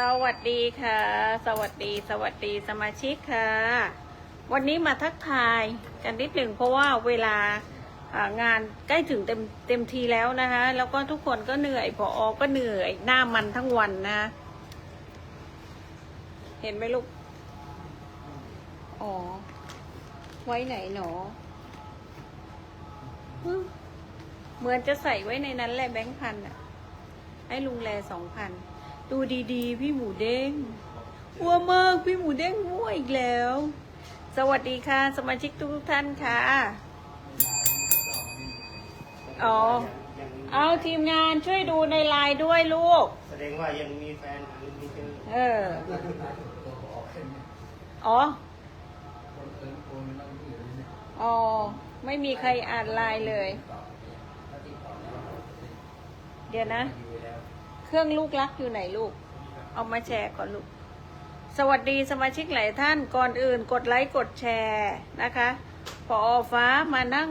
สวัสดีค่ะ สวัสดีสวัสดีสมาชิกค่ะ วันนี้มาทักทายกันนิดหนึ่งเพราะว่าเวลางานใกล้ถึงเต็มเต็มทีแล้วนะคะ แล้วก็ทุกคนก็เหนื่อยพออก็เหนื่อยหน้ามันทั้งวันนะ เห็นไหมลูก อ๋อ ไว้ไหนหนอ เหมือนจะใส่ไว้ในนั้นแหละแบงค์พันอะให้ลุงแลสองพัน ดูดีๆ พี่หมูเด้งวัวมากพี่หมูเด้งวัวอีกแล้ว สวัสดีค่ะ สมาชิกทุกๆท่านค่ะ อ๋อ เอาทีมงานช่วยดูในไลน์ด้วยลูก แสดงว่ายังมีแฟนหาไม่เจอเออ อ๋อ อ๋อ ไม่มีใครอ่านไลน์เลย เดี๋ยวนะ เครื่องลูกรักอยู่ไหนลูก เอามาแชร์ก่อนลูก สวัสดีสมาชิกหลายท่านก่อนอื่น กดไลค์กดแชร์นะคะพอฟ้ามานั่ง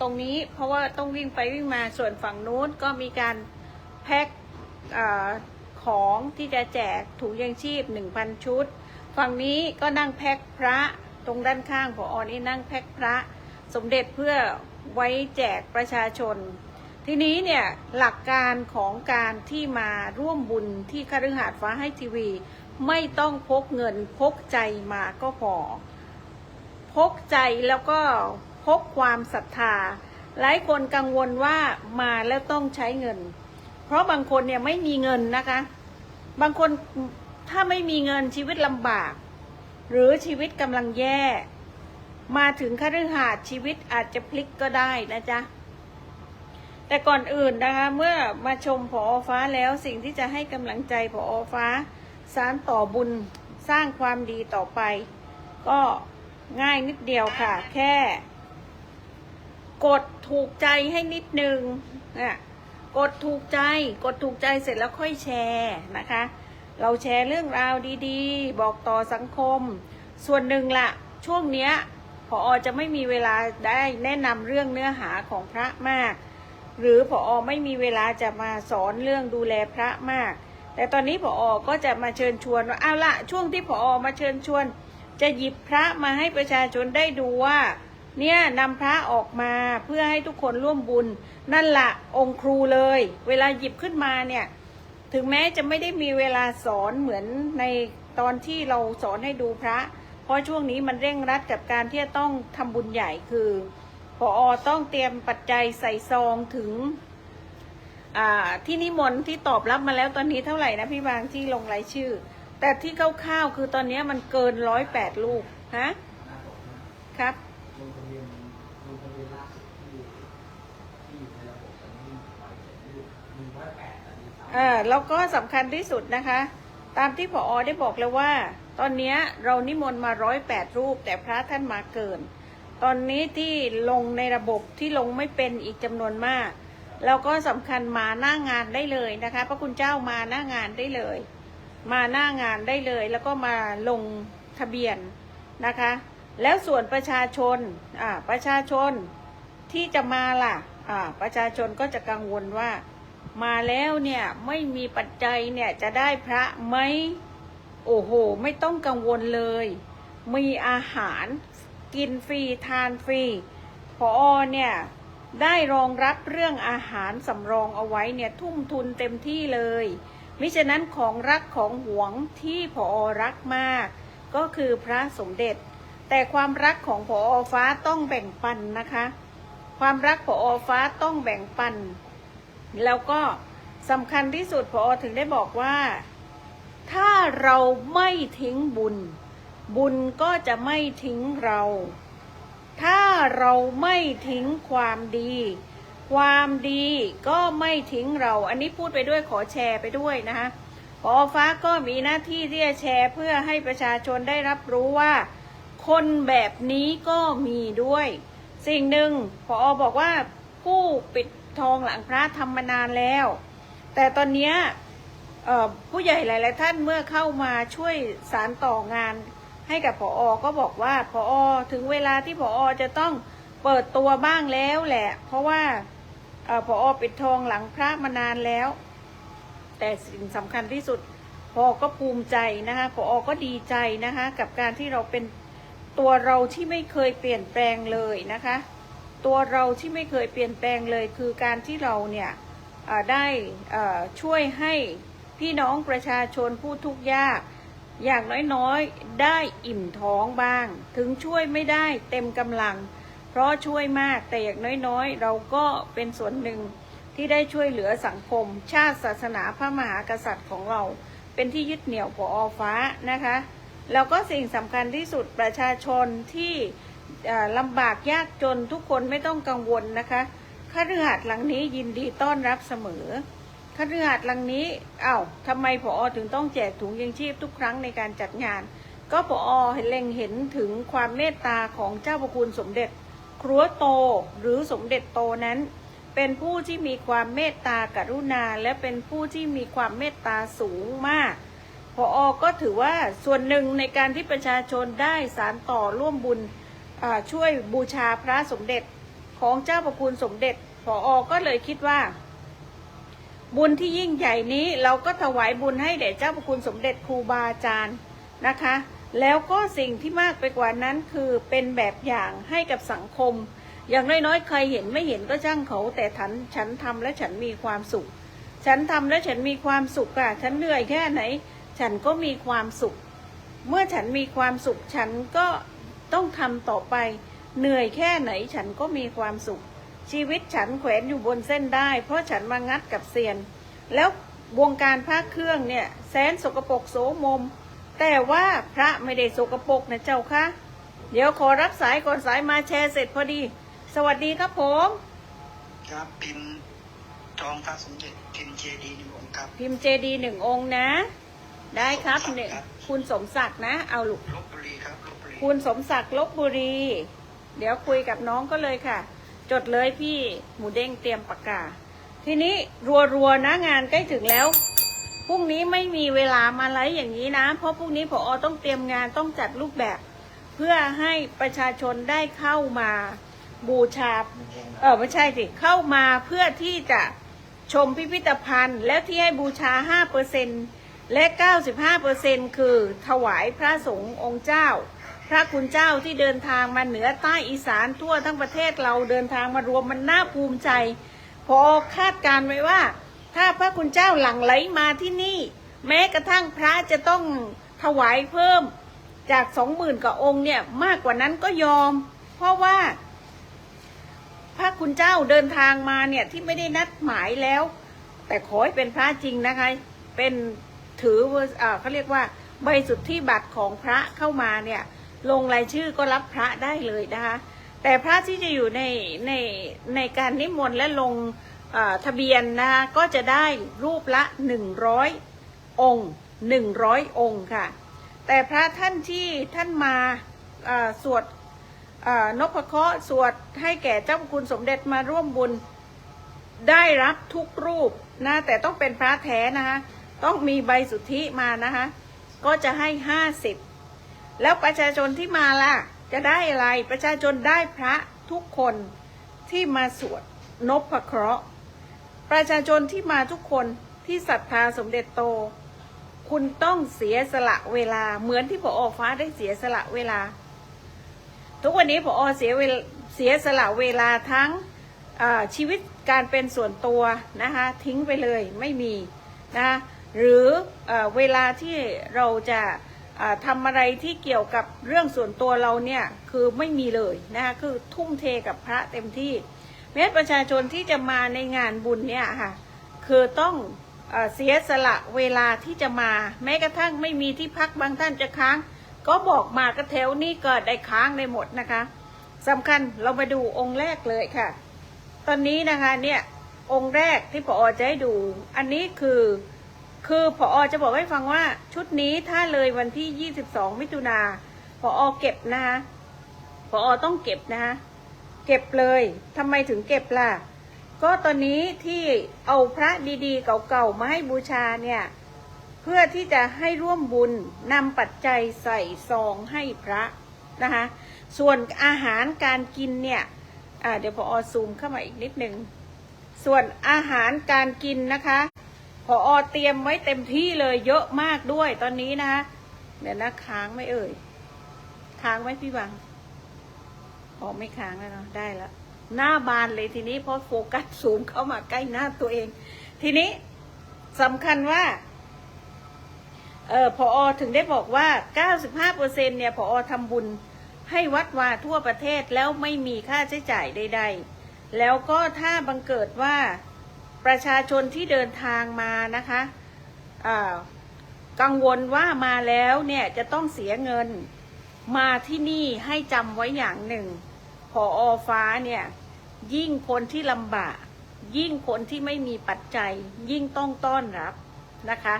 ตรงนี้ เพราะว่าต้องวิ่งไปวิ่งมาส่วนฝั่งนู้นก็มีการแพ็คของที่จะแจกถุงยังชีพ 1,000 ชุด ฝั่งนี้ก็นั่งแพ็คพระตรงด้านข้างพออนี่นั่งแพ็คพระ สมเด็จเพื่อไว้แจกประชาชน ทีนี้เนี่ยหลักการของการที่มาร่วมบุญที่คฤหาสน์ฟ้าให้ทีวี ไม่ต้องพกเงินพกใจมาก็พอ พกใจแล้วก็พกความศรัทธา หลายคนกังวลว่ามาแล้วต้องใช้เงิน เพราะบางคนเนี่ยไม่มีเงินนะคะ บางคนถ้าไม่มีเงินชีวิตลำบาก หรือชีวิตกำลังแย่ มาถึงคฤหาสน์ชีวิตอาจจะพลิกก็ได้นะจ๊ะ แต่ก่อนอื่นนะคะเมื่อมาชมผอฟ้าแล้วสิ่งที่จะให้กำลังใจผอฟ้า สารต่อบุญสร้างความดีต่อไป ก็ง่ายนิดเดียวค่ะ แค่ กดถูกใจให้นิดนึงนะกดถูกใจ กดถูกใจเสร็จแล้วค่อยแชร์นะคะ เราแชร์เรื่องราวดีๆ บอกต่อสังคม ส่วนหนึ่งละช่วงเนี้ยพออจะไม่มีเวลาได้แนะนำเรื่องเนื้อหาของพระมาก หรือพออไม่มีเวลาจะมาสอนเรื่องดูแลพระมาก แต่ตอนนี้พออก็จะมาเชิญชวนว่าเอาละช่วงที่พออมาเชิญชวน จะหยิบพระมาให้ประชาชนได้ดูว่า เนี่ยนำพระออกมาเพื่อให้ทุกคนร่วมบุญ นั่นละองค์ครูเลย เวลาหยิบขึ้นมาเนี่ยถึงแม้จะไม่ได้มีเวลาสอนเหมือนในตอนที่เราสอนให้ดูพระ เพราะช่วงนี้มันเร่งรัดกับการที่จะต้องทำบุญใหญ่คือ พออต้องเตรียมปัจจัยใส่ซองถึงที่นิมนต์ที่ตอบรับมาแล้วตอนนี้เท่าไหร่นะพี่บางที่ลงรายชื่อ แต่ที่คร่าวๆคือตอนนี้มันเกินร้อยแปดลูกฮะครับเบียนลงทะเบียนล่าสุดที่ที่อยู่ในระบบตอเสร็จหนึ่งร้อยแปดตอนนี้สาแล้วก็สำคัญที่สุดนะคะ ตามที่ผออได้บอกแล้วว่า ตอนนี้เรานิมนต์มาร้อยแปดรูป แต่พระท่านมาเกิน ตอนนี้ที่ลงในระบบที่ลงไม่เป็นอีกจำนวนมาก แล้วก็สำคัญมาหน้างานได้เลยนะคะ พระคุณเจ้ามาหน้างานได้เลย มาหน้างานได้เลย แล้วก็มาลงทะเบียนนะคะ แล้วส่วนประชาชนอ่าประชาชนที่จะมาล่ะอ่าประชาชนก็จะกังวลว่า มาแล้วเนี่ยไม่มีปัจจัยเนี่ยจะได้พระไหมโอ้โห ไม่ต้องกังวลเลย มีอาหาร กินฟรีทานฟรีพอเนี่ยได้รองรับเรื่องอาหารสำรองเอาไว้เนี่ยทุ่มทุนเต็มที่เลย มิฉะนั้นของรักของหวงที่พอรักมาก ก็คือพระสมเด็จ แต่ความรักของพอฟ้าต้องแบ่งปันนะคะ ความรักพอฟ้าต้องแบ่งปัน แล้วก็สำคัญที่สุดพอถึงได้บอกว่า ถ้าเราไม่ทิ้งบุญ บุญก็จะไม่ทิ้งเรา ถ้าเราไม่ทิ้งความดี ความดีก็ไม่ทิ้งเรา อันนี้พูดไปด้วยขอแชร์ไปด้วยนะคะพอฟ้าก็มีหน้าที่ที่จะแชร์เพื่อให้ประชาชนได้รับรู้ว่า คนแบบนี้ก็มีด้วย สิ่งหนึ่งพอบอกว่าผู้ปิดทองหลังพระทำมานานแล้ว แต่ตอนนี้ผู้ใหญ่หลาย ๆ ท่านเมื่อเข้ามาช่วยสารต่องาน ให้กับพออก็บอกว่าพออถึงเวลาที่พออจะต้องเปิดตัวบ้างแล้วแหละ เพราะว่าพออปิดทองหลังพระมานานแล้ว แต่สิ่งสำคัญที่สุดพอก็ภูมิใจนะคะพอก็ดีใจนะคะ กับการที่เราเป็นตัวเราที่ไม่เคยเปลี่ยนแปลงเลยนะคะ ตัวเราที่ไม่เคยเปลี่ยนแปลงเลย คือการที่เราเนี่ยได้ช่วยให้พี่น้องประชาชนผู้ทุกข์ยาก อย่างน้อยๆ ได้อิ่มท้องบ้าง ถึงช่วยไม่ได้เต็มกำลัง เพราะช่วยมากแต่อย่างน้อยๆ เราก็เป็นส่วนหนึ่งที่ได้ช่วยเหลือสังคม ชาติศาสนาพระมหากษัตริย์ของเรา เป็นที่ยึดเหนี่ยวปอฟ้านะคะ แล้วก็สิ่งสำคัญที่สุดประชาชนที่ลำบากยากจนทุกคนไม่ต้องกังวลนะคะคฤหาสน์หลังนี้ยินดีต้อนรับเสมอ คฤหาสน์หลังนี้อา้าวทำไมผออถึงต้องแจกถุงยังชีพทุกครั้งในการจัดงาน ก็ผออเล็งเห็นถึงความเมตตาของเจ้าพระคุณสมเด็จ ครัวโตหรือสมเด็จโตนั้น เป็นผู้ที่มีความเมตตากรุณา และเป็นผู้ที่มีความเมตตาสูงมากพออก็ถือว่าส่วนหนึ่งในการที่ประชาชนได้สารต่อร่วมบุญช่วยบูชาพระสมเด็จของเจ้าประคุณสมเด็จพออก็เลยคิดว่า บุญที่ยิ่งใหญ่นี้เราก็ถวายบุญให้แด่เจ้าประคุณสมเด็จครูบาอาจารย์นะคะ แล้วก็สิ่งที่มากไปกว่านั้นคือเป็นแบบอย่างให้กับสังคม อย่างน้อยๆใครเห็นไม่เห็นก็ช่างเขา แต่ฉันฉันทำและฉันมีความสุข ฉันทำและฉันมีความสุขอะฉันเหนื่อยแค่ไหน ฉันก็มีความสุข เมื่อฉันมีความสุขฉันก็ต้องทำต่อไป เหนื่อยแค่ไหนฉันก็มีความสุข ชีวิตฉันแขวนอยู่บนเส้นได้ เพราะฉันมางัดกับเซียน แล้ววงการพระเครื่องเนี่ยแสนสกปรกโสมม แต่ว่าพระไม่ได้สกปรกนะเจ้าคะ เดี๋ยวขอรับสายก่อนสายมาแชร์เสร็จพอดี สวัสดีครับผม ครับพิมพ์ทองพระสมเด็จพิมพ์เจดีย์หนึ่งองค์ครับ พิมพ์เจดีหนึ่งองค์นะ ได้ครับหนึ่งคุณสมศักดิ์นะ เอาลูกลบบุรีครับลบบุรีคุณสมศักดิ์ลบบุรี เดี๋ยวคุยกับน้องก็เลยค่ะ จดเลยพี่หมูเด้งเตรียมปากกา ทีนี้รัวๆนะงานใกล้ถึงแล้วพรุ่งนี้ไม่มีเวลามาไลฟ์อย่างนี้นะ เพราะพรุ่งนี้ผออต้องเตรียมงานต้องจัดรูปแบบ เพื่อให้ประชาชนได้เข้ามาบูชา เออไม่ใช่สิเข้ามาเพื่อที่จะชมพิพิธภัณฑ์ และที่ให้บูชา 5%และ 95%คือถวายพระสงฆ์องค์เจ้า พระคุณเจ้าที่เดินทางมาเหนือใต้อีสานทั่วทั้งประเทศเราเดินทางมารวมมันน่าภูมิใจ พอคาดการไว้ว่า ถ้าพระคุณเจ้าหลั่งไหลมาที่นี่ แม้กระทั่งพระจะต้องถวายเพิ่มจากสองหมื่นกว่าองค์เนี่ยมากกว่านั้นก็ยอม เพราะว่า พระคุณเจ้าเดินทางมาเนี่ยที่ไม่ได้นัดหมายแล้ว แต่ขอให้เป็นพระจริงนะคะ เป็นถือเอเขาเรียกว่าใบสุทธิบัตรของพระเข้ามาเนี่ย ลงรายชื่อก็รับพระได้เลยนะคะ แต่พระที่จะอยู่ในในในการนิมนต์และลงทะเบียนนะคะก็จะได้รูปละหนึ่งร้อยองค์หนึ่งร้อยองค์ค่ะ แต่พระท่านที่ท่านมาสวดนพเคราะห์สวดให้แก่เจ้าคุณสมเด็จมาร่วมบุญได้รับทุกรูปนะแต่ต้องเป็นพระแท้นะคะ ต้องมีใบสุทธิมานะคะ ก็จะให้ห้าสิบ แล้วประชาชนที่มาล่ะ จะได้อะไรประชาชนได้พระทุกคนที่มาสวดนพเคราะห์ประชาชนที่มาทุกคนที่ศรัทธาสมเด็จโต คุณต้องเสียสละเวลา เหมือนที่พออฟ้าได้เสียสละเวลา ทุกวันนี้พอเสียเวลเสียสละเวลาทั้งชีวิตการเป็นส่วนตัวนะคะทิ้งไปเลยไม่มีนะหรือเอเวลาที่เราจะ ทำอะไรที่เกี่ยวกับเรื่องส่วนตัวเราเนี่ยคือไม่มีเลยนะคะคือทุ่มเทกับพระเต็มที่แม้ประชาชนที่จะมาในงานบุญเนี่ยค่ะคือต้องเอเสียสละเวลาที่จะมา แม้กระทั่งไม่มีที่พักบางท่านจะค้าง ก็บอกมากระแถวนี้ก็ได้ค้างได้หมดนะคะสำคัญเรามาดูองค์แรกเลยค่ะ ตอนนี้นะคะเนี่ยองค์แรกที่พอจะให้ดู อันนี้คือ คือพอจะบอกให้ฟังว่าชุดนี้ถ้าเลยวันที่ 22 มิถุนาพอเก็บนะคะพอต้องเก็บนะคะเก็บเลยทำไมถึงเก็บล่ะ ก็ตอนนี้ที่เอาพระดีๆ เก่าๆ มาให้บูชาเนี่ย เพื่อที่จะให้ร่วมบุญนำปัจจัยใส่ซองให้พระนะคะ ส่วนอาหารการกินเนี่ยเดี๋ยวพอซูมเข้ามาอีกนิดนึงส่วนอาหารการกินนะคะ พออเตรียมไว้เต็มที่เลยเยอะมากด้วยตอนนี้นะคะเดี๋ยวนะค้างไม่เอ่ย ค้างไหมพี่บังพอไม่ค้างแล้วเนาะได้แล้วหน้าบานเลยทีนี้เพราะโฟกัสซูมเข้ามาใกล้หน้าตัวเอง ทีนี้สำคัญว่าเออพออถึงได้บอกว่า 95%เนี่ยพออทำบุญให้วัดวาทั่วประเทศแล้วไม่มีค่าใช้จ่ายใด ๆ แล้วก็ถ้าบังเกิดว่า ประชาชนที่เดินทางมานะคะกังวลว่ามาแล้วเนี่ยจะต้องเสียเงินมาที่นี่ให้จำไว้อย่างหนึ่งพออฟ้าเนี่ย ยิ่งคนที่ลำบาก ยิ่งคนที่ไม่มีปัจจัย ยิ่งต้องต้อนรับนะคะ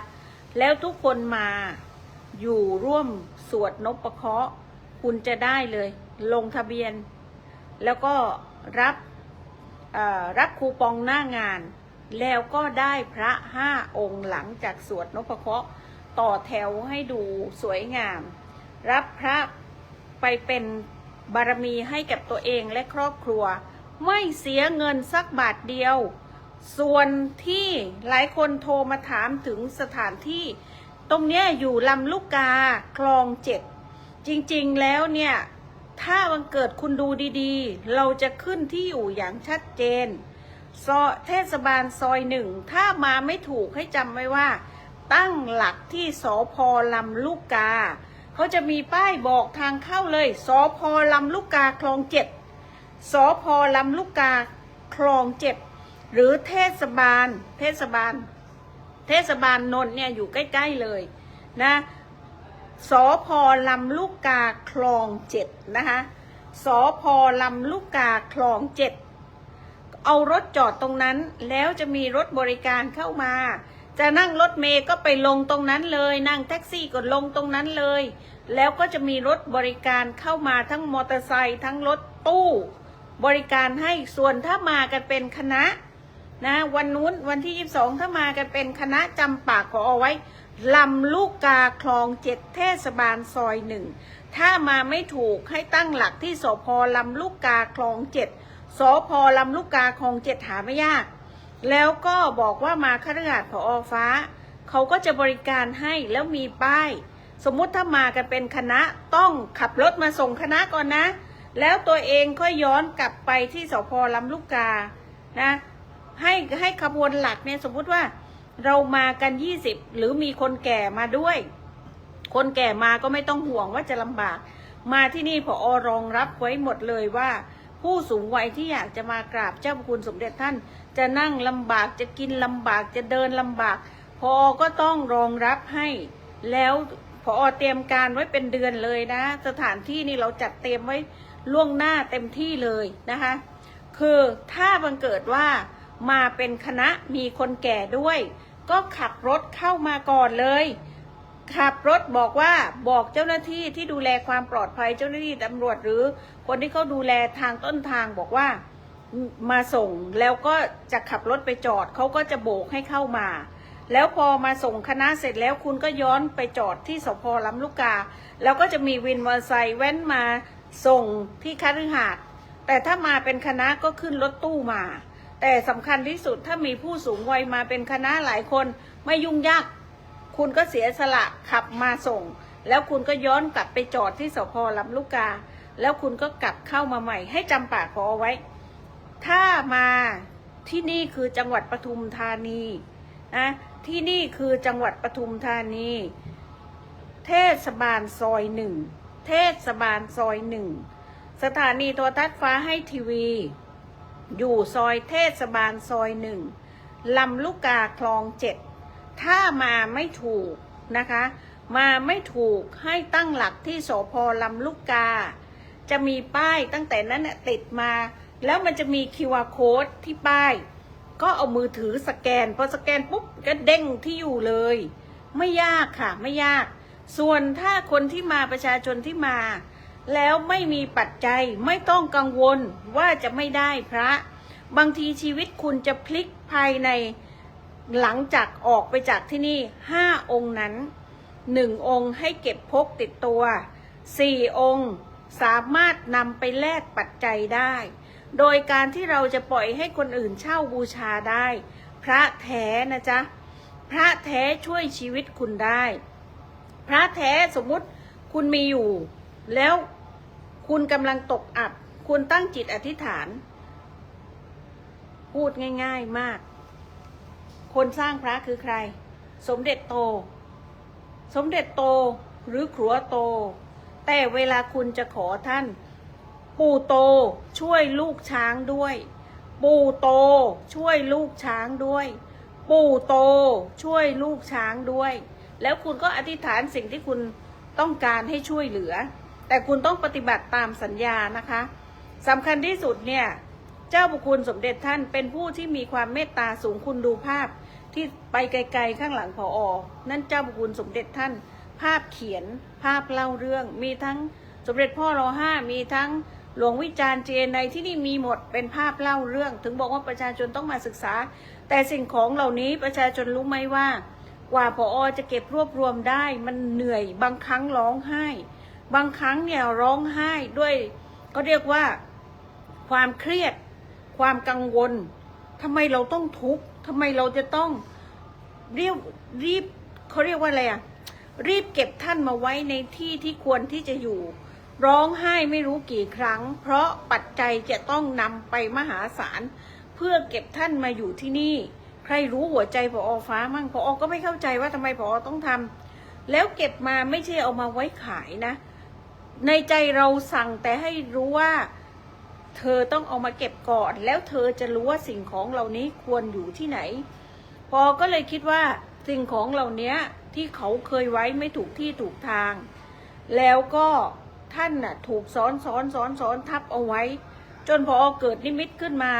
แล้วทุกคนมาอยู่ร่วมสวดนพเคาะคุณจะได้เลย ลงทะเบียน แล้วก็รับรับคูปองหน้างาน แล้วก็ได้พระห้าองค์หลังจากสวดนพเคราะห์ต่อแถวให้ดูสวยงาม รับพระไปเป็นบารมีให้กับตัวเองและครอบครัว ไม่เสียเงินสักบาทเดียว ส่วนที่หลายคนโทรมาถามถึงสถานที่ ตรงนี้อยู่ลำลูกกาคลองเจ็ดจริงๆแล้วเนี่ย ถ้าวันเกิดคุณดูดีๆ เราจะขึ้นที่อยู่อย่างชัดเจน ซอยเทศบาลซอยหนึ่ง ถ้ามาไม่ถูกให้จำไว้ว่า ตั้งหลักที่สอพอลำลูกกา เขาจะมีป้ายบอกทางเข้าเลยสอพอลำลูกกาคลองเจ็ดสอพอลำลูกกาคลองเจ็ดหรือเทศบาล เทศบาล เทศบาลนนท์เนี่ยอยู่ใกล้ ๆเลยนะสอพอลำลูกกาคลองเจ็ดนะคะสอพอลำลูกกาคลองเจ็ด เอารถจอดตรงนั้น แล้วจะมีรถบริการเข้ามา จะนั่งรถเมย์ก็ไปลงตรงนั้นเลย นั่งแท็กซี่ก็ลงตรงนั้นเลย แล้วก็จะมีรถบริการเข้ามาทั้งมอเตอร์ไซค์ทั้งรถตู้ บริการให้ส่วนถ้ามากันเป็นคณะนะวันนู้นวันที่ 22 ถ้ามากันเป็นคณะจำปากขอเอาไว้ลำลูกกาคลองเจ็ดเทศบาลซอยหนึ่ง ถ้ามาไม่ถูกให้ตั้งหลักที่สพลำลูกกาคลองเจ็ด สพลำลูกกาคลองเจ็ดหาไม่ยาก แล้วก็บอกว่ามาคฤหาสน์ผอฟ้า เขาก็จะบริการให้แล้วมีป้าย สมมุติถ้ามากันเป็นคณะต้องขับรถมาส่งคณะก่อนนะ แล้วตัวเองค่อยย้อนกลับไปที่สพลำลูกกานะให้ให้ขบวนหลักเนี่ยสมมุติว่าเรามากันยี่สิบหรือมีคนแก่มาด้วย คนแก่มาก็ไม่ต้องห่วงว่าจะลำบาก มาที่นี่พออรองรับไว้หมดเลยว่า ผู้สูงวัยที่อยากจะมากราบเจ้าคุณสมเด็จท่าน จะนั่งลำบากจะกินลำบากจะเดินลำบาก พอก็ต้องรองรับให้แล้วพอเตรียมการไว้เป็นเดือนเลยนะ สถานที่นี่เราจัดเตรียมไว้ล่วงหน้าเต็มที่เลยนะคะ คือถ้าบังเกิดว่ามาเป็นคณะมีคนแก่ด้วย ก็ขับรถเข้ามาก่อนเลย ขับรถบอกว่าบอกเจ้าหน้าที่ที่ดูแลความปลอดภัยเจ้าหน้าที่ตำรวจหรือ คนที่เขาดูแลทางต้นทางบอกว่ามาส่งแล้วก็จะขับรถไปจอดเขาก็จะโบกให้เข้ามา แล้วพอมาส่งคณะเสร็จแล้วคุณก็ย้อนไปจอดที่สพลำลูกกา แล้วก็จะมีวินมอเตอร์ไซค์แว้นมาส่งที่คฤหาสน์แต่ถ้ามาเป็นคณะก็ขึ้นรถตู้มา แต่สำคัญที่สุดถ้ามีผู้สูงวัยมาเป็นคณะหลายคนไม่ยุ่งยาก คุณก็เสียสละขับมาส่ง แล้วคุณก็ย้อนกลับไปจอดที่สพลำลูกกา แล้วคุณก็กลับเข้ามาใหม่ ให้จำปากขอเอาไว้ ถ้ามาที่นี่คือจังหวัดปทุมธานีนะที่นี่คือจังหวัดปทุมธานี เทศบาลซอยหนึ่งเทศบาลซอยหนึ่งสถานีโทรทัศน์ฟ้าให้ทีวี อยู่ซอยเทศบาลซอยหนึ่งลำลูกกาคลองเจ็ดถ้ามาไม่ถูกนะคะ มาไม่ถูกให้ตั้งหลักที่สพลำลูกกา จะมีป้ายตั้งแต่นั้นติดมา แล้วมันจะมี QR code ที่ป้าย ก็เอามือถือสแกน พอสแกนปุ๊บก็เด้งที่อยู่เลย ไม่ยากค่ะไม่ยาก ส่วนถ้าคนที่มาประชาชนที่มา แล้วไม่มีปัจจัยไม่ต้องกังวลว่าจะไม่ได้พระ บางทีชีวิตคุณจะพลิกภายในหลังจากออกไปจากที่นี่ห้าองค์นั้นหนึ่งองค์ให้เก็บพกติดตัวสี่องค์ สามารถนำไปแลกปัจจัยได้ โดยการที่เราจะปล่อยให้คนอื่นเช่าบูชาได้ พระแท้นะจ๊ะ พระแท้ช่วยชีวิตคุณได้ พระแท้สมมุติคุณมีอยู่ แล้วคุณกำลังตกอับ คุณตั้งจิตอธิษฐาน พูดง่าย ๆมาก คนสร้างพระคือใคร สมเด็จโต สมเด็จโตหรือครัวโต แต่เวลาคุณจะขอท่าน ปู่โตช่วยลูกช้างด้วย ปู่โตช่วยลูกช้างด้วย ปู่โตช่วยลูกช้างด้วย แล้วคุณก็อธิษฐานสิ่งที่คุณต้องการให้ช่วยเหลือ แต่คุณต้องปฏิบัติตามสัญญานะคะสำคัญที่สุดเนี่ยเจ้าบุคุณสมเด็จท่านเป็นผู้ที่มีความเมตตาสูงคุณดูภาพที่ไปไกลๆข้างหลังพออนั่นเจ้าบุคุณสมเด็จท่าน ภาพเขียนภาพเล่าเรื่อง มีทั้งสมเด็จพ่อรอห้ามีทั้งหลวงวิจารณ์เจนในที่นี่มีหมดเป็นภาพเล่าเรื่อง ถึงบอกว่าประชาชนต้องมาศึกษา แต่สิ่งของเหล่านี้ประชาชนรู้ไหมว่า กว่าพออจะเก็บรวบรวมได้ มันเหนื่อยบางครั้งร้องไห้ บางครั้งเนี่ยร้องไห้ด้วย ก็เรียกว่าความเครียด ความกังวลทำไมเราต้องทุกข์ทำไมเราจะต้องรีบรีบเขาเรียกว่าอะไรอะ รีบเก็บท่านมาไว้ในที่ที่ควรที่จะอยู่ ร้องไห้ไม่รู้กี่ครั้ง เพราะปัจจัยจะต้องนำไปมหาศาลเพื่อเก็บท่านมาอยู่ที่นี่ ใครรู้หัวใจพออฟ้ามั่งพออก็ไม่เข้าใจว่าทำไมพออต้องทำแล้วเก็บมาไม่ใช่เอามาไว้ขายนะ ในใจเราสั่งแต่ให้รู้ว่าเธอต้องเอามาเก็บก่อน แล้วเธอจะรู้ว่าสิ่งของเหล่านี้ควรอยู่ที่ไหน พอก็เลยคิดว่า สิ่งของเหล่านี้ที่เขาเคยไว้ไม่ถูกที่ถูกทาง แล้วก็ท่านน่ะถูกซ้อนซ้อนซ้อนซ้อนทับเอาไว้ จนพอเกิดนิมิตขึ้นมา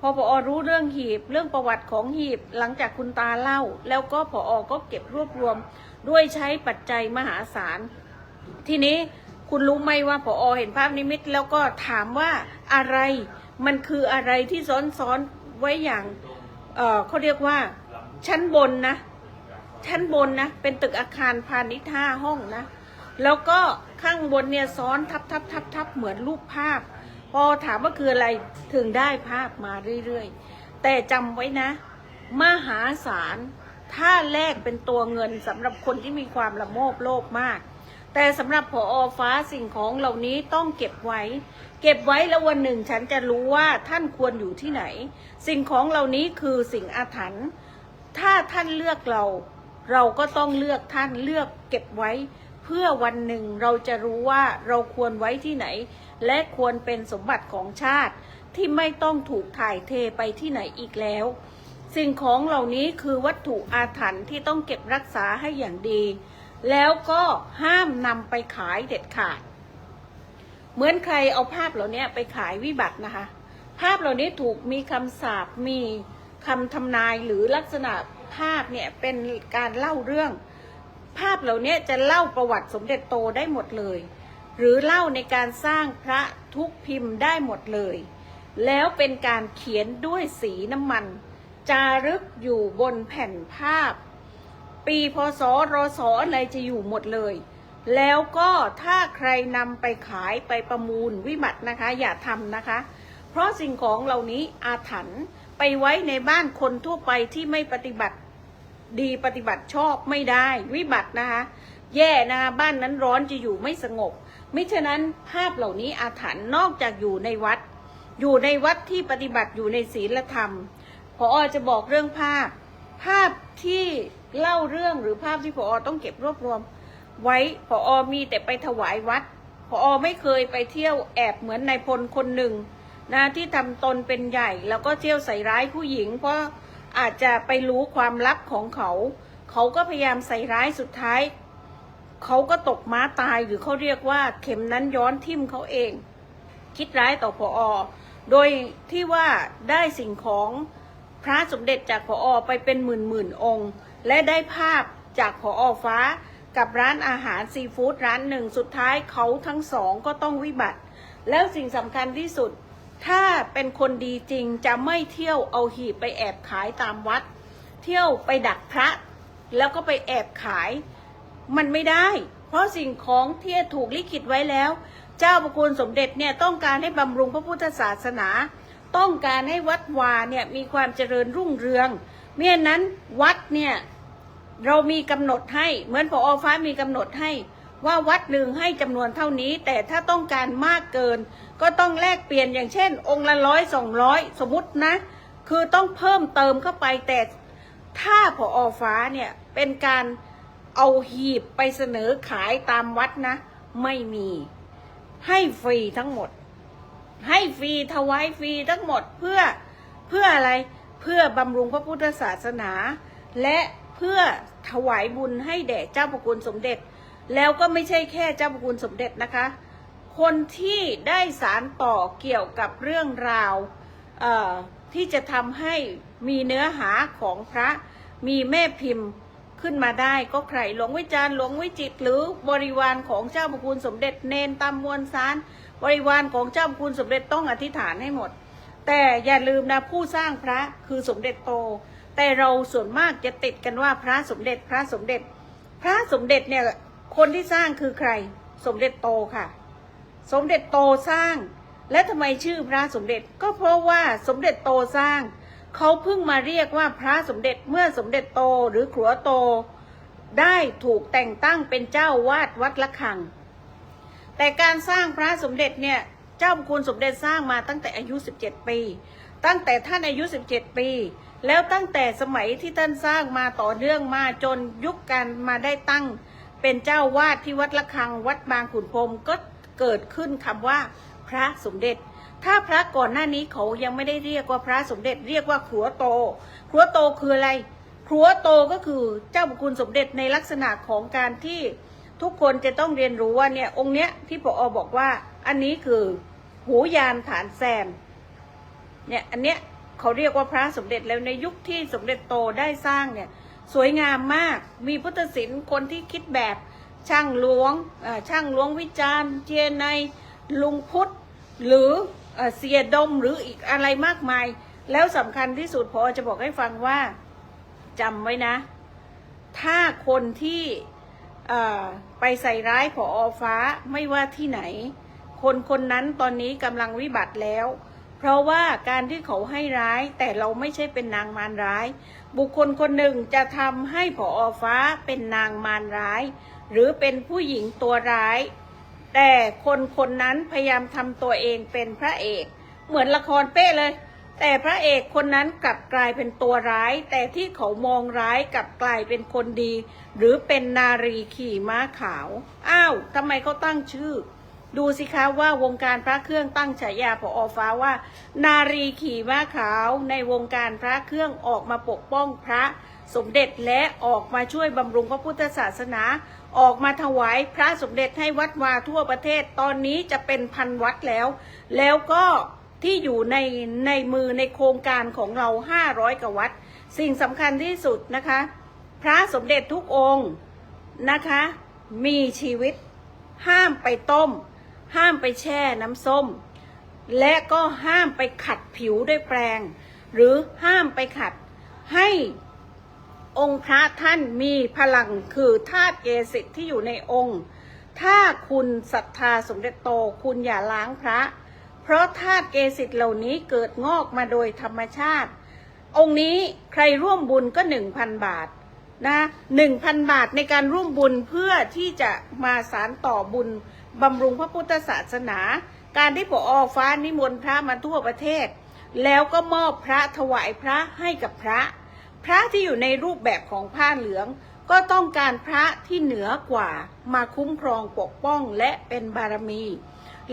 พอพอรู้เรื่องหีบเรื่องประวัติของหีบหลังจากคุณตาเล่า แล้วก็พอก็เก็บรวบรวมด้วยใช้ปัจจัยมหาศาล ทีนี้คุณรู้ไหมว่าพอเห็นภาพนิมิต แล้วก็ถามว่าอะไรมันคืออะไรที่ซ้อนซ้อนไว้อย่างเเขาเรียกว่า ชั้นบนนะ ชั้นบนนะ เป็นตึกอาคารพาณิชย์ห้าห้องนะ แล้วก็ข้างบนเนี่ยซ้อนทับทับทับทับเหมือนรูปภาพ พอถามว่าคืออะไรถึงได้ภาพมาเรื่อยๆ แต่จำไว้นะ มหาศาลถ้าแลกเป็นตัวเงินสำหรับคนที่มีความละโมบโลภมาก แต่สำหรับผอฟ้าสิ่งของเหล่านี้ต้องเก็บไว้ เก็บไว้แล้ววันหนึ่งฉันจะรู้ว่าท่านควรอยู่ที่ไหน สิ่งของเหล่านี้คือสิ่งอาถรรพ์ ถ้าท่านเลือกเรา เราก็ต้องเลือกท่านเลือกเก็บไว้ เพื่อวันหนึ่งเราจะรู้ว่าเราควรไว้ที่ไหน และควรเป็นสมบัติของชาติ ที่ไม่ต้องถูกถ่ายเทไปที่ไหนอีกแล้ว สิ่งของเหล่านี้คือวัตถุอาถรรพ์ที่ต้องเก็บรักษาให้อย่างดี แล้วก็ห้ามนำไปขายเด็ดขาด เหมือนใครเอาภาพเหล่านี้ไปขายวิบัตินะคะ ภาพเหล่านี้ถูกมีคำสาปมี คำทำนายหรือลักษณะภาพเนี่ยเป็นการเล่าเรื่อง ภาพเหล่านี้จะเล่าประวัติสมเด็จโตได้หมดเลย หรือเล่าในการสร้างพระทุกพิมพ์ได้หมดเลย แล้วเป็นการเขียนด้วยสีน้ำมัน จารึกอยู่บนแผ่นภาพ ปีพศรศอะไรจะอยู่หมดเลยแล้วก็ถ้าใครนำไปขายไปประมูลวิบัตินะคะ อย่าทำนะคะ เพราะสิ่งของเหล่านี้อาถรรพ์ ไปไว้ในบ้านคนทั่วไปที่ไม่ปฏิบัติดีปฏิบัติชอบไม่ได้ วิบัตินะคะ แย่นะคะบ้านนั้นร้อนจะอยู่ไม่สงบ มิฉะนั้นภาพเหล่านี้อาถรรพ์นอกจากอยู่ในวัด อยู่ในวัดที่ปฏิบัติอยู่ในศีลธรรมพออจะบอกเรื่องภาพ ภาพที่เล่าเรื่องหรือภาพที่พออต้องเก็บรวบรวม ไว้พออมีแต่ไปถวายวัดพออไม่เคยไปเที่ยวแอบเหมือนนายพลคนหนึ่ง นะที่ทำตนเป็นใหญ่ แล้วก็เที่ยวใส่ร้ายผู้หญิง เพราะอาจจะไปรู้ความลับของเขา เขาก็พยายามใส่ร้ายสุดท้าย เขาก็ตกม้าตายหรือเขาเรียกว่าเข็มนั้นย้อนทิ่มเขาเอง คิดร้ายต่อพออโดยที่ว่าได้สิ่งของพระสมเด็จจากพออไปเป็นหมื่นหมื่นองค์ และได้ภาพจากพออฟ้ากับร้านอาหารซีฟู้ดร้านหนึ่งสุดท้ายเขาทั้งสองก็ต้องวิบัติ แล้วสิ่งสำคัญที่สุด ถ้าเป็นคนดีจริงจะไม่เที่ยวเอาหีบไปแอบขายตามวัด เที่ยวไปดักพระ แล้วก็ไปแอบขาย มันไม่ได้ เพราะสิ่งของที่ถูกลิขิตไว้แล้ว เจ้าประคุณสมเด็จเนี่ยต้องการให้บำรุงพระพุทธศาสนา ต้องการให้วัดวาเนี่ยมีความเจริญรุ่งเรืองเมื่อนั้นวัดเนี่ยเรามีกำหนดให้เหมือนพออฟ้ามีกำหนดให้ ว่าวัดหนึ่งให้จำนวนเท่านี้ แต่ถ้าต้องการมากเกิน ก็ต้องแลกเปลี่ยนอย่างเช่น องค์ละร้อยสองร้อยสมมตินะ คือต้องเพิ่มเติมเข้าไปแต่ถ้าพออฟ้าเนี่ยเป็นการเอาหีบไปเสนอขายตามวัดนะ ไม่มี ให้ฟรีทั้งหมด ให้ฟรีถวายฟรีทั้งหมดเพื่อเพื่ออะไรเพื่อบำรุงพระพุทธศาสนา และเพื่อถวายบุญให้แด่เจ้าพระคุณสมเด็จ แล้วก็ไม่ใช่แค่เจ้าพระคุณสมเด็จนะคะ คนที่ได้สารต่อเกี่ยวกับเรื่องราวที่จะทำให้มีเนื้อหาของพระมีแม่พิมพ์ขึ้นมาได้ก็ใครหลวงวิจารหลวงวิจิตหรือบริวารของเจ้าพระคุณสมเด็จเนนตามมวลสาร บริวารของเจ้าพระคุณสมเด็จต้องอธิษฐานให้หมด แต่อย่าลืมนะผู้สร้างพระคือสมเด็จโต แต่เราส่วนมากจะติดกันว่าพระสมเด็จพระสมเด็จ พระสมเด็จเนี่ย คนที่สร้างคือใคร สมเด็จโตค่ะ สมเด็จโตสร้าง และทำไมชื่อพระสมเด็จก็เพราะว่าสมเด็จโตสร้าง เขาเพิ่งมาเรียกว่าพระสมเด็จเมื่อสมเด็จโตหรือขัวโต ได้ถูกแต่งตั้งเป็นเจ้าวาดวัดละคัง แต่การสร้างพระสมเด็จเนี่ยเจ้าคุณสมเด็จสร้างมาตั้งแต่อายุ 17 ปี ตั้งแต่ท่านอายุ 17 ปี แล้วตั้งแต่สมัยที่ท่านสร้างมาต่อเนื่องมาจนยุคการมาได้ตั้ง เป็นเจ้าวาดที่วัดละคัง วัดบางขุนพรมก็เกิดขึ้นคำว่าพระสมเด็จ ถ้าพระก่อนหน้านี้เขายังไม่ได้เรียกว่าพระสมเด็จ เรียกว่าขัวโตขัวโตคืออะไรขัวโตก็คือเจ้าพระคุณสมเด็จในลักษณะของการที่ทุกคนจะต้องเรียนรู้ว่าเนี่ยองค์เนี้ยที่ปออบอกว่าอันนี้คือหูยานฐานแซมเนี่ยอันเนี้ยเขาเรียกว่าพระสมเด็จแล้วในยุคที่สมเด็จโตได้สร้างเนี่ย สวยงามมาก มีพุทธศิลป์คนที่คิดแบบช่างหลวงช่างหลวงวิจารณ์เจยในลุงพุทธหรือเอเสียดมหรืออีกอะไรมากมาย แล้วสำคัญที่สุดพอจะบอกให้ฟังว่าจำไว้นะ ถ้าคนที่ไปใส่ร้ายผออฟ้าไม่ว่าที่ไหน คนคนนั้นตอนนี้กำลังวิบัติแล้ว เพราะว่าการที่เขาให้ร้ายแต่เราไม่ใช่เป็นนางมารร้าย บุคคลคนหนึ่งจะทำให้ผออฟ้าเป็นนางมารร้าย หรือเป็นผู้หญิงตัวร้าย แต่คนคนนั้นพยายามทำตัวเองเป็นพระเอก เหมือนละครเป๊ะเลย แต่พระเอกคนนั้นกลับกลายเป็นตัวร้าย แต่ที่เขามองร้ายกลับกลายเป็นคนดี หรือเป็นนารีขี่ม้าขาว อ้าวทำไมเขาตั้งชื่อ ดูสิคะว่าวงการพระเครื่องตั้งฉายาพออฟ้าว่า นารีขี่ม้าขาวในวงการพระเครื่องออกมาปกป้องพระสมเด็จและออกมาช่วยบำรุงพระพุทธศาสนา ออกมาถวายพระสมเด็จให้วัดวาทั่วประเทศตอนนี้จะเป็นพันวัดแล้ว แล้วก็ที่อยู่ในในมือในโครงการของเรา 500กว่าวัด สิ่งสำคัญที่สุดนะคะ พระสมเด็จทุกองค์นะคะ มีชีวิตห้ามไปต้ม ห้ามไปแช่น้ำส้ม และก็ห้ามไปขัดผิวด้วยแปรงหรือห้ามไปขัดให้องค์พระท่านมีพลังคือธาตุเกสิทที่อยู่ในองค์ ถ้าคุณศรัทธาสมเด็จโตคุณอย่าล้างพระ เพราะธาตุเกสิทเหล่านี้เกิดงอกมาโดยธรรมชาติ องค์นี้ใครร่วมบุญก็หนึ่งพันบาทนะหนึ่งพันบาทในการร่วมบุญเพื่อที่จะมาสารต่อบุญ บำรุงพระพุทธศาสนา การที่ผอฟ้านิมนต์พระมาทั่วประเทศ แล้วก็มอบพระถวายพระให้กับพระ พระที่อยู่ในรูปแบบของผ้าเหลือง ก็ต้องการพระที่เหนือกว่ามาคุ้มครองปกป้องและเป็นบารมี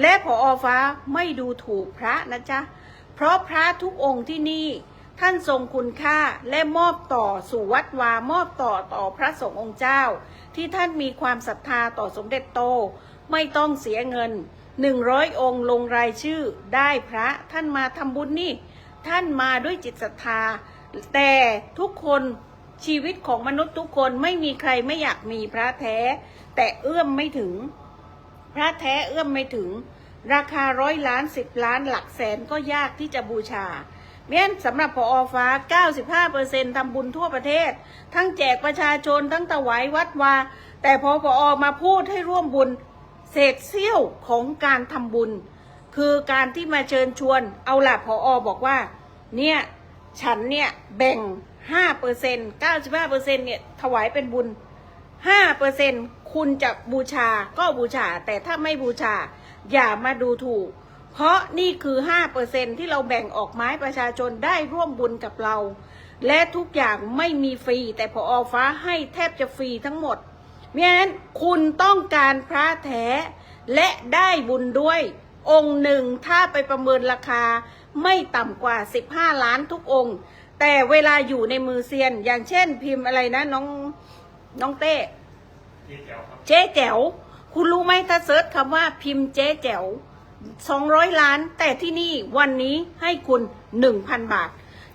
และผอฟ้าไม่ดูถูกพระนะจ๊ะ เพราะพระทุกองค์ที่นี่ท่านทรงคุณค่าและมอบต่อสู่วัดวามอบต่อต่อพระสงฆ์องค์เจ้า ที่ท่านมีความศรัทธาต่อสมเด็จโต ไม่ต้องเสียเงินหนึ่งร้อยองค์ลงรายชื่อได้พระท่านมาทำบุญนี่ ท่านมาด้วยจิตศรัทธา แต่ทุกคนชีวิตของมนุษย์ทุกคนไม่มีใครไม่อยากมีพระแท้ แต่เอื้อมไม่ถึง พระแท้เอื้อมไม่ถึง ราคาร้อยล้านสิบล้านหลักแสนก็ยากที่จะบูชาเม้นสำหรับพออฟ้า 95%ทำบุญทั่วประเทศ ทั้งแจกประชาชนทั้งถวายวัดวา แต่พอพอมาพูดให้ร่วมบุญ เศษเสี้ยวของการทำบุญ คือการที่มาเชิญชวน เอาล่ะพออบอกว่า เนี่ย ฉันเนี่ย แบ่งห้าเปอร์เซ็นเก้าสิบห้าเปอร์เซ็นเนี่ย ถวายเป็นบุญห้าเปอร์เซ็นคุณจะบูชาก็บูชา แต่ถ้าไม่บูชา อย่ามาดูถูก เพราะนี่คือห้าเปอร์เซ็นที่เราแบ่งออกไม้ประชาชนได้ร่วมบุญกับเรา และทุกอย่างไม่มีฟรี แต่พออฟ้าให้แทบจะฟรีทั้งหมด เพราะฉะนั้นคุณต้องการพระแท้และได้บุญด้วย องค์หนึ่งถ้าไปประเมินราคาไม่ต่ำกว่า 15 ล้านทุกองค์ แต่เวลาอยู่ในมือเซียน อย่างเช่นพิมพ์อะไรนะน้องน้องเต้เจ๊แจ๋วคุณรู้ไหมถ้าเซิร์ชคำว่าพิมพ์เจ๊แจ๋วสองร้อยล้าน แต่ที่นี่วันนี้ให้คุณหนึ่งพันบาท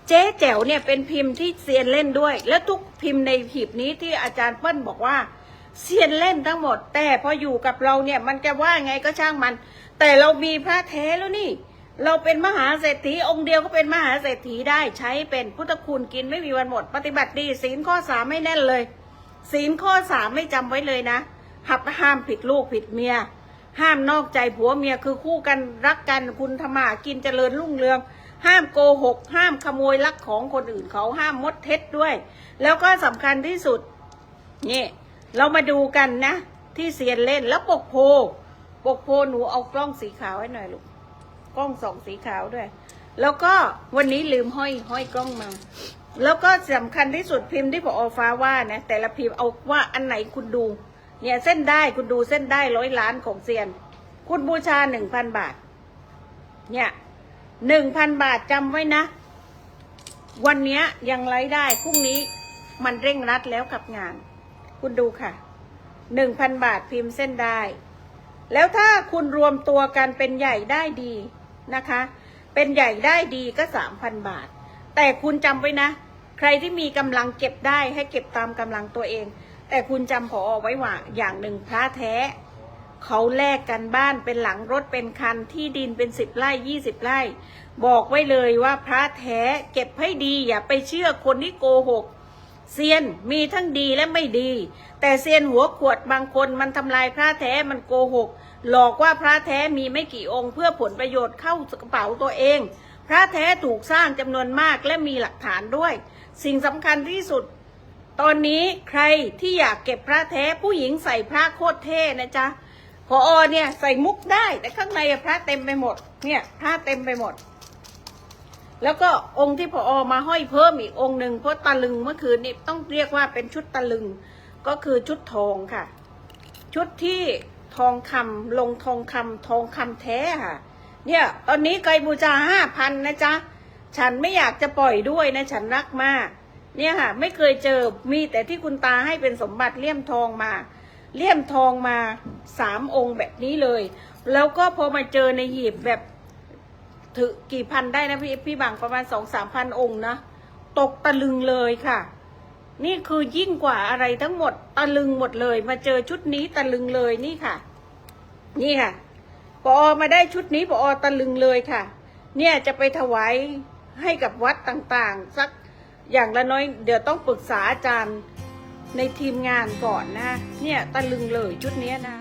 เจ๊แจ๋วเนี่ยเป็นพิมพ์ที่เซียนเล่นด้วย และทุกพิมพ์ในหีบนี้ที่อาจารย์เปิ้ลบอกว่า เซียนเล่นทั้งหมด แต่พออยู่กับเราเนี่ยมันจะว่าไงก็ช่างมัน แต่เรามีพระแท้แล้วนี่ เราเป็นมหาเศรษฐีองค์เดียวก็เป็นมหาเศรษฐีได้ใช้เป็นพุทธคุณกินไม่มีวันหมด ปฏิบัติดีศีลข้อสามไม่แน่นเลย ศีลข้อสามไม่จำไว้เลยนะหับห้ามผิดลูกผิดเมีย ห้ามนอกใจผัวเมียคือคู่กันรักกันคุณธรรมาหากินเจริญรุ่งเรืองห้ามโกหก ห้ามขโมยลักของคนอื่นเขาห้ามมดเท็จด้วย แล้วก็สำคัญที่สุดนี่ เรามาดูกันนะ ที่เซียนเล่นแล้วปกโพ ปกโพหนูเอากล้องสีขาวให้หน่อยลูกกล้องสองสีขาวด้วย แล้วก็วันนี้ลืมห้อยห้อยกล้องมาแล้วก็สำคัญที่สุดพิมพ์ที่พอฟ้าว่านะแต่ละพิมพ์เอาว่าอันไหนคุณดู เนี่ยเส้นได้คุณดูเส้นได้ร้อยล้านของเซียน คุณบูชาหนึ่งพันบาท เนี่ยหนึ่งพันบาทจำไว้นะ วันนี้ยังไลฟ์ได้พรุ่งนี้มันเร่งรัดแล้วกับงาน คุณดูค่ะหนึ่งพันบาทพิมพ์เส้นได้ แล้วถ้าคุณรวมตัวกันเป็นใหญ่ได้ดีนะคะ เป็นใหญ่ได้ดีก็สามพันบาท แต่คุณจำไว้นะ ใครที่มีกำลังเก็บได้ให้เก็บตามกำลังตัวเอง แต่คุณจำพอไว้ว่าอย่างหนึ่งพระแท้ เขาแลกกันบ้านเป็นหลังรถเป็นคันที่ดินเป็นสิบไร่ยี่สิบไร่ บอกไว้เลยว่าพระแท้เก็บให้ดีอย่าไปเชื่อคนที่โกหก เซียนมีทั้งดีและไม่ดี แต่เซียนหัวขวดบางคนมันทำลายพระแท้มันโกหก หลอกว่าพระแท้มีไม่กี่องค์ เพื่อผลประโยชน์เข้ากระเป๋าตัวเอง พระแท้ถูกสร้างจำนวนมากและมีหลักฐานด้วย สิ่งสำคัญที่สุด ตอนนี้ใครที่อยากเก็บพระแท้ผู้หญิงใส่พระโคตรเท่นะจ๊ะพออเนี่ยใส่มุกได้แต่ข้างในพระเต็มไปหมด เนี่ยพระเต็มไปหมด แล้วก็องค์ที่พออมาห้อยเพิ่มอีกองค์หนึ่งเพราะตะลึงเมื่อคืนนี้ต้องเรียกว่าเป็นชุดตะลึง ก็คือชุดทองค่ะ ชุดที่ทองคำลงทองคำทองคำแท้ค่ะ เนี่ยตอนนี้ไกลบูชาห้าพันนะจ๊ะฉันไม่อยากจะปล่อยด้วยนะฉันรักมาก เนี่ยค่ะ ไม่เคยเจอมีแต่ที่คุณตาให้เป็นสมบัติเลี่ยมทองมาเลี่ยมทองมาสามองค์แบบนี้เลย แล้วก็พอมาเจอในหีบแบบ ถึกี่พันได้นะพี่พี่บังประมาณสองสามพันองค์นะ ตกตะลึงเลยค่ะ นี่คือยิ่งกว่าอะไรทั้งหมดตะลึงหมดเลย มาเจอชุดนี้ตะลึงเลยนี่ค่ะ นี่ค่ะปอมาได้ชุดนี้ปอตะลึงเลยค่ะ เนี่ยจะไปถวายให้กับวัดต่างๆ สักอย่างละน้อย เดี๋ยวต้องปรึกษาอาจารย์ในทีมงานก่อนนะ เนี่ยตะลึงเลยชุดนี้นะ